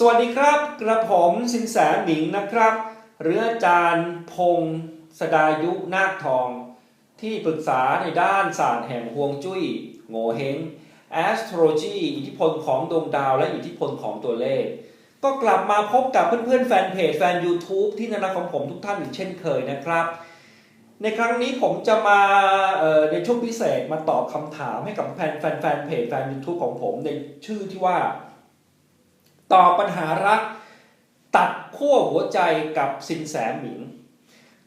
สวัสดีครับ กระผมสินแสหมิงนะครับ หรืออาจารย์พงศ์สดายุนาคทอง ที่ปรึกษาในด้านศาสตร์แห่งฮวงจุ้ยโงเฮง astrology อิทธิพลของดวงดาวและอิทธิพลของตัวเลข ก็กลับมาพบกับเพื่อนๆ แฟนเพจแฟน YouTube ที่นารักของผมทุกท่านอีกเช่นเคยนะครับ ในครั้งนี้ผมจะมาในช่วงพิเศษมาตอบคำถามให้กับแฟนแฟนแฟนเพจแฟน YouTube ของผมในชื่อที่ว่า ตอบปัญหารัก ตัดขั้วหัวใจกับสินแสหมิง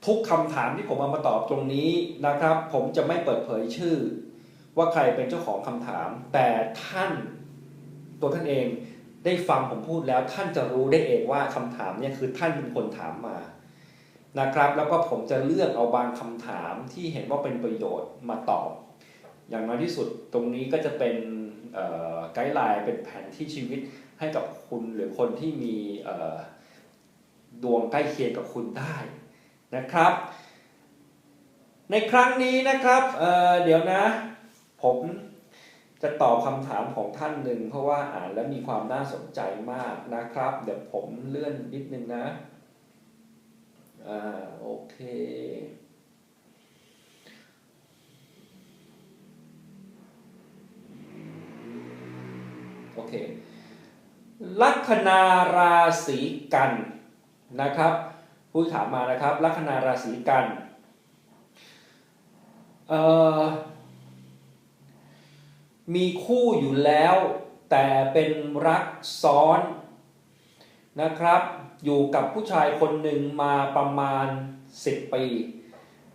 ทุกคำถามที่ผมเอามาตอบตรงนี้นะครับ ผมจะไม่เปิดเผยชื่อ ว่าใครเป็นเจ้าของคำถาม แต่ท่านตัวท่านเองได้ฟังผมพูดแล้วท่านจะรู้ได้เองว่าคำถามเนี่ยคือท่านเป็นคนถามมานะครับ แล้วก็ผมจะเลือกเอาบางคำถามที่เห็นว่าเป็นประโยชน์มาตอบ อย่างน้อยที่สุดตรงนี้ก็จะเป็นไกด์ไลน์เป็นแผนที่ชีวิต ให้กับคุณหรือคนที่มีดวงใกล้เคียงกับคุณได้นะครับ ในครั้งนี้นะครับเเดี๋ยวนะ ผมจะตอบคำถามของท่านหนึ่งเพราะว่าอ่านแล้วมีความน่าสนใจมากนะครับ เดี๋ยวผมเลื่อนนิดนึงนะอ่าโอเคโอเค ลัคนาราศีกันนะครับผู้ถามมานะครับ ลัคนาราศีกันมีคู่อยู่แล้ว แต่เป็นรักซ้อนนะครับ อยู่กับผู้ชายคนหนึ่งมาประมาณ 10 ปี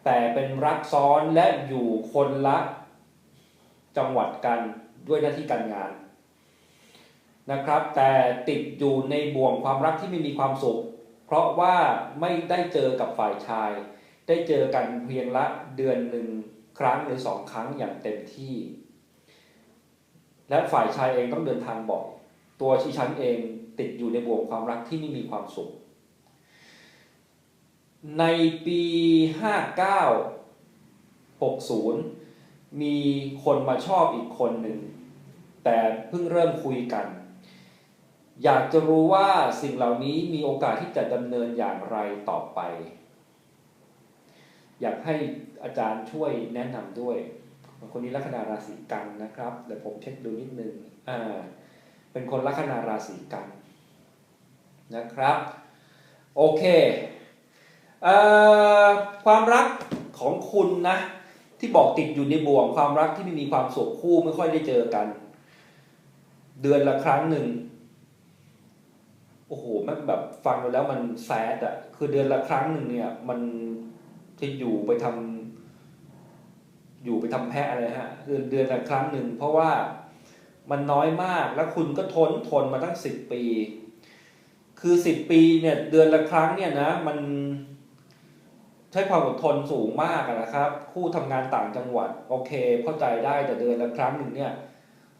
แต่เป็นรักซ้อนและอยู่คนละจังหวัดกันด้วยหน้าที่การงาน นะครับ แต่ติดอยู่ในบ่วงความรักที่ไม่มีความสุข เพราะว่าไม่ได้เจอกับฝ่ายชาย ได้เจอกันเพียงละเดือนหนึ่งครั้งหรือสองครั้งอย่างเต็มที่ และฝ่ายชายเองต้องเดินทางบ่อยตัวชีฉันเองติดอยู่ในบ่วงความรักที่ไม่มีความสุข ในปี 59 60 มีคนมาชอบอีกคนหนึ่ง แต่เพิ่งเริ่มคุยกัน อยากจะรู้ว่าสิ่งเหล่านี้มีโอกาสที่จะดำเนินอย่างไรต่อไป อยากให้อาจารย์ช่วยแนะนำด้วยคนนี้ลัคนาราศีกันนะครับเดี๋ยวผมเช็คดูนิดนึงอ่าเป็นคนลัคนาราศีกันนะครับ โอเคเอ่อความรักของคุณนะที่บอกติดอยู่ในบ่วงความรักที่ไม่มีความสุขคู่ไม่ค่อยได้เจอกัน เดือนละครั้งหนึ่ง โอ้โหมันแบบฟังดูแล้วมันแซดอะคือเดือนละครั้งหนึ่งเนี่ย มันจะอยู่ไปทำอยู่ไปทำแพะอะไรฮะ เดือนเดือนละครั้งหนึ่งเพราะว่ามันน้อยมากแล้วคุณก็ทนทนมาตั้งสิบปี คือสิบปีเนี่ย เดือนละครั้งเนี่ยนะ มันใช้ความอดทนสูงมากนะครับ คู่ทำงานต่างจังหวัด โอเค เข้าใจได้แต่เดือนละครั้งหนึ่งเนี่ย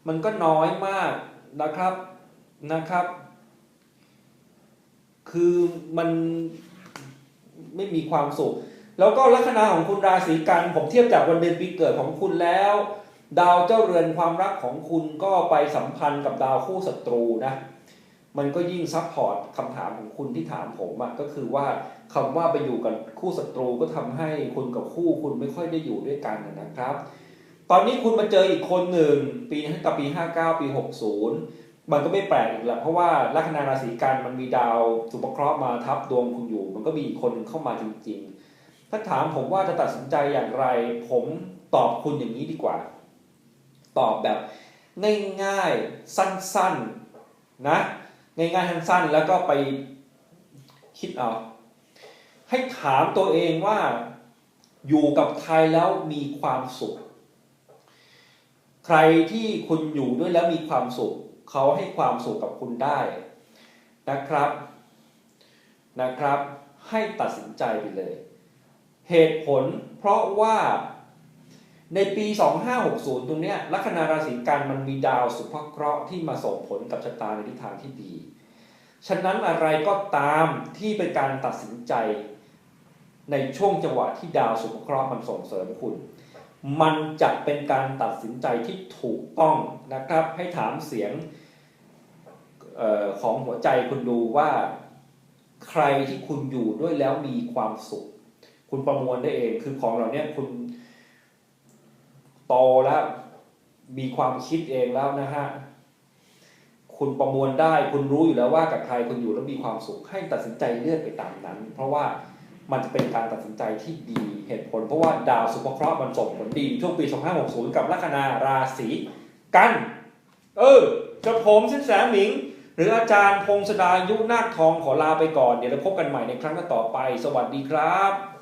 มันก็น้อยมากนะครับนะครับ คือมันไม่มีความสุข แล้วก็ลัคนาของคุณราศีกันผมเทียบจากวันเดือนปีเกิดของคุณแล้ว ดาวเจ้าเรือนความรักของคุณก็ไปสัมพันธ์กับดาวคู่ศัตรูนะมันก็ยิ่งซับพอร์ตคำถามของคุณที่ถามผมอะก็คือว่าคำว่าไปอยู่กับคู่ศัตรูก็ทำให้คุณกับคู่คุณไม่ค่อยได้อยู่ด้วยกันนะครับ ตอนนี้คุณมาเจออีกคนหนึ่งปีกับปี 59 ปี 60 มันก็ไม่แปลกอีกแล้วเพราะว่าลัคนาราศีกันมันมีดาวสุภเคราะห์มาทับดวงคุณอยู่ มันก็มีอีกคนหนึ่งเข้ามาจริง ๆ ถ้าถามผมว่าจะตัดสินใจอย่างไร ผมตอบคุณอย่างนี้ดีกว่า ตอบแบบง่ายๆสั้นๆนะง่ายๆสั้นๆแล้วก็ไปคิดเอาให้ถามตัวเองว่าอยู่กับใครแล้วมีความสุข ใครที่คุณอยู่ด้วยแล้วมีความสุข เขาให้ความสุขกับคุณได้นะครับนะครับ ให้ตัดสินใจไปเลย เหตุผลเพราะว่าในปี 2560 ตรงเนี้ยลัคนาราศีกันมันมีดาวสุภเคราะห์ที่มาส่งผลกับชะตาในทิศทางที่ดี ฉะนั้นอะไรก็ตามที่เป็นการตัดสินใจ ในช่วงจังหวะที่ดาวสุภเคราะห์มันส่งเสริมคุณ มันจะเป็นการตัดสินใจที่ถูกต้องนะครับ ให้ถามเสียงออของหัวใจคุณดูว่าใครที่คุณอยู่ด้วยแล้วมีความสุข คุณประมวลได้เองคือของเหล่านี้คุณโตแล้วมีความคิดเองแล้วนะฮะคุณประมวลได้ คุณรู้อยู่แล้วว่ากับใครคุณอยู่แล้วมีความสุขให้ตัดสินใจเลือกไปตามนั้น เพราะว่า มันจะเป็นการตัดสินใจที่ดีเหตุผล เพราะว่าดาวสุภเคราะห์มันส่งผลดีช่วงปี 2560 กับลัคนาราศีกัน เออกับผมสินแสหมิง หรืออาจารย์พงศดายุนาคทองขอลาไปก่อน เดี๋ยวเราพบกันใหม่ในครั้งต่อไป สวัสดีครับ